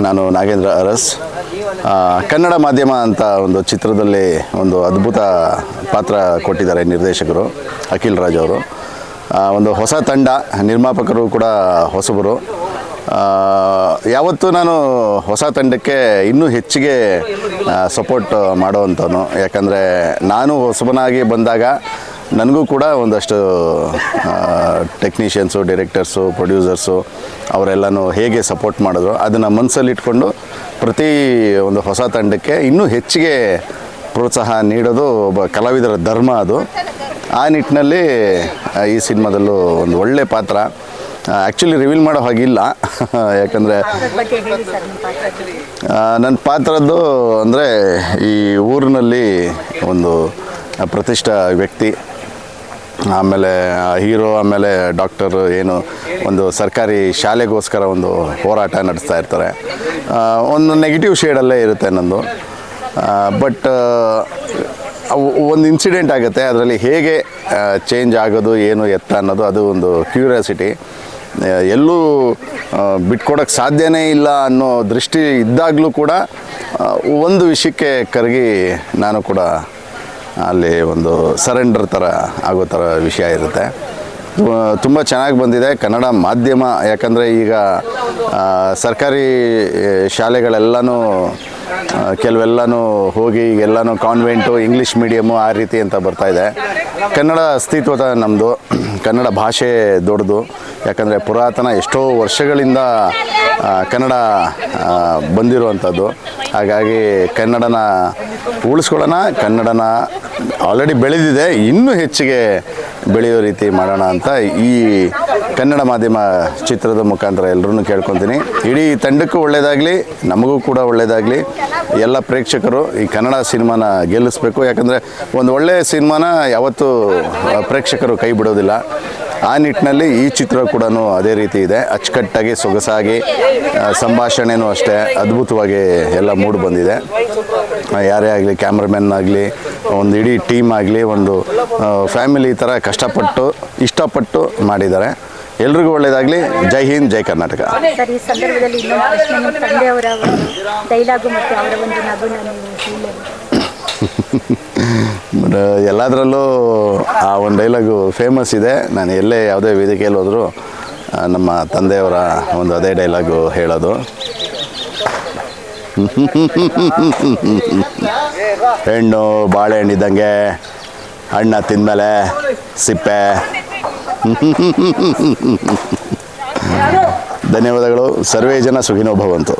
ನಾನು ನಾಗೇಂದ್ರ ಅರಸ್. ಕನ್ನಡ ಮಾಧ್ಯಮ ಅಂತ ಒಂದು ಚಿತ್ರದಲ್ಲಿ ಒಂದು ಅದ್ಭುತ ಪಾತ್ರ ಕೊಟ್ಟಿದ್ದಾರೆ ನಿರ್ದೇಶಕರು ಅಖಿಲ್ ರಾಜ್ ಅವರು. ಒಂದು ಹೊಸ ತಂಡ, ನಿರ್ಮಾಪಕರು ಕೂಡ ಹೊಸಬರು. ಯಾವತ್ತೂ ನಾನು ಹೊಸ ತಂಡಕ್ಕೆ ಇನ್ನೂ ಹೆಚ್ಚಿಗೆ ಸಪೋರ್ಟ್ ಮಾಡೋವಂಥವನು ಯಾಕಂದರೆ ನಾನು ಹೊಸಬನಾಗಿ ಬಂದಾಗ ನನಗೂ ಕೂಡ ಒಂದಷ್ಟು ಟೆಕ್ನಿಷಿಯನ್ಸು ಡೈರೆಕ್ಟರ್ಸು ಪ್ರೊಡ್ಯೂಸರ್ಸು ಅವರೆಲ್ಲನೂ ಹೇಗೆ ಸಪೋರ್ಟ್ ಮಾಡಿದ್ರು ಅದನ್ನು ಮನಸ್ಸಲ್ಲಿ ಇಟ್ಕೊಂಡು ಪ್ರತಿ ಒಂದು ಹೊಸ ತಂಡಕ್ಕೆ ಇನ್ನೂ ಹೆಚ್ಚಿಗೆ ಪ್ರೋತ್ಸಾಹ ನೀಡೋದು ಒಬ್ಬ ಕಲಾವಿದರ ಧರ್ಮ ಅದು. ಆ ನಿಟ್ಟಿನಲ್ಲಿ ಈ ಸಿನಿಮಾದಲ್ಲೂ ಒಂದು ಒಳ್ಳೆ ಪಾತ್ರ. ಆ್ಯಕ್ಚುಲಿ ರಿವೀಲ್ ಮಾಡೋ ಹಾಗಿಲ್ಲ. ಯಾಕಂದರೆ ನನ್ನ ಪಾತ್ರದ್ದು ಅಂದರೆ ಈ ಊರಿನಲ್ಲಿ ಒಂದು ಪ್ರತಿಷ್ಠ ವ್ಯಕ್ತಿ. ಆಮೇಲೆ ಹೀರೋ, ಆಮೇಲೆ ಡಾಕ್ಟರ್ ಏನು ಒಂದು ಸರ್ಕಾರಿ ಶಾಲೆಗೋಸ್ಕರ ಒಂದು ಹೋರಾಟ ನಡೆಸ್ತಾ ಇರ್ತಾರೆ. ಒಂದು ನೆಗೆಟಿವ್ ಶೇಡಲ್ಲೇ ಇರುತ್ತೆ ನಂದು. ಬಟ್ ಒಂದು ಇನ್ಸಿಡೆಂಟ್ ಆಗುತ್ತೆ. ಅದರಲ್ಲಿ ಹೇಗೆ ಚೇಂಜ್ ಆಗೋದು, ಏನು ಎತ್ತ ಅನ್ನೋದು ಅದು ಒಂದು ಕ್ಯೂರಿಯಾಸಿಟಿ ಎಲ್ಲೂ ಬಿಟ್ಕೊಡೋಕ್ಕೆ ಸಾಧ್ಯನೇ ಇಲ್ಲ ಅನ್ನೋ ದೃಷ್ಟಿ ಇದ್ದಾಗಲೂ ಕೂಡ ಒಂದು ವಿಷಯಕ್ಕೆ ಕರಗಿ ನಾನು ಕೂಡ ಅಲ್ಲಿ ಒಂದು ಸರೆಂಡರ್ ಥರ ಆಗೋ ಥರ ವಿಷಯ ಇರುತ್ತೆ. ತುಂಬ ಚೆನ್ನಾಗಿ ಬಂದಿದೆ. ಕನ್ನಡ ಮಾಧ್ಯಮ, ಯಾಕಂದರೆ ಈಗ ಸರ್ಕಾರಿ ಶಾಲೆಗಳೆಲ್ಲನೂ ಕೆಲವೆಲ್ಲನೂ ಹೋಗಿ ಈಗೆಲ್ಲನೂ ಕಾನ್ವೆಂಟು ಇಂಗ್ಲೀಷ್ ಮೀಡಿಯಮ್ಮು ಆ ರೀತಿ ಅಂತ ಬರ್ತಾ ಇದೆ. ಕನ್ನಡ ಅಸ್ತಿತ್ವದ ನಮ್ಮದು ಕನ್ನಡ ಭಾಷೆ ದೊಡ್ಡದು. ಯಾಕಂದರೆ ಪುರಾತನ ಎಷ್ಟೋ ವರ್ಷಗಳಿಂದ ಕನ್ನಡ ಬಂದಿರುವಂಥದ್ದು. ಹಾಗಾಗಿ ಕನ್ನಡನ ಉಳಿಸ್ಕೊಳ್ಳೋಣ, ಕನ್ನಡನ ಆಲ್ರೆಡಿ ಬೆಳೆದಿದೆ, ಇನ್ನೂ ಹೆಚ್ಚಿಗೆ ಬೆಳೆಯೋ ರೀತಿ ಮಾಡೋಣ ಅಂತ ಈ ಕನ್ನಡ ಮಾಧ್ಯಮ ಚಿತ್ರದ ಮುಖಾಂತರ ಎಲ್ಲರೂ ಕೇಳ್ಕೊತೀನಿ. ಇಡೀ ತಂಡಕ್ಕೂ ಒಳ್ಳೆಯದಾಗಲಿ ನಮಗೂ ಕೂಡ ಒಳ್ಳೆಯದಾಗಲಿ ಎಲ್ಲ ಪ್ರೇಕ್ಷಕರು ಈ ಕನ್ನಡ ಸಿನಿಮಾನ ಗೆಲ್ಲಿಸ್ಬೇಕು. ಯಾಕಂದರೆ ಒಂದು ಒಳ್ಳೆಯ ಸಿನಿಮಾನ ಯಾವತ್ತೂ ಪ್ರೇಕ್ಷಕರು ಕೈ ಬಿಡೋದಿಲ್ಲ. ಆ ನಿಟ್ಟಿನಲ್ಲಿ ಈ ಚಿತ್ರ ಕೂಡ ಅದೇ ರೀತಿ ಇದೆ. ಅಚ್ಚುಕಟ್ಟಾಗಿ ಸೊಗಸಾಗಿ ಸಂಭಾಷಣೆನೂ ಅಷ್ಟೇ ಅದ್ಭುತವಾಗಿ ಎಲ್ಲ ಮೂಡ್ ಬಂದಿದೆ. ಯಾರೇ ಆಗಲಿ ಕ್ಯಾಮ್ರಾಮನ್ ಆಗಲಿ ಒಂದು ಇಡೀ ಟೀಮ್ ಆಗಲಿ ಒಂದು ಫ್ಯಾಮಿಲಿ ಥರ ಕಷ್ಟಪಟ್ಟು ಇಷ್ಟಪಟ್ಟು ಮಾಡಿದ್ದಾರೆ. ಎಲ್ರಿಗೂ ಒಳ್ಳೆಯದಾಗಲಿ ಜೈ ಹಿಂದ್ ಜೈ ಕರ್ನಾಟಕ. ಸರ್ ಈ ಸಂದರ್ಭದಲ್ಲಿ ಡೈಲಾಗು ಮತ್ತು ಅವರ ಒಂದು ಎಲ್ಲದರಲ್ಲೂ ಆ ಒಂದು ಡೈಲಾಗು ಫೇಮಸ್ ಇದೆ. ನಾನು ಎಲ್ಲೇ ಯಾವುದೇ ವೇದಿಕೆಯಲ್ಲಿ ಹೋದರೂ ನಮ್ಮ ತಂದೆಯವರ ಒಂದು ಅದೇ ಡೈಲಾಗು ಹೇಳೋದು. ಹೆಣ್ಣು ಬಾಳೆಹಣ್ಣಿದ್ದಂಗೆ ಹಣ್ಣ ತಿಂದಮೇಲೆ ಸಿಪ್ಪೆ. ಧನ್ಯವಾದಗಳು. ಸರ್ವೇ ಜನ ಸುಖಿನೋ ಭವಂತು.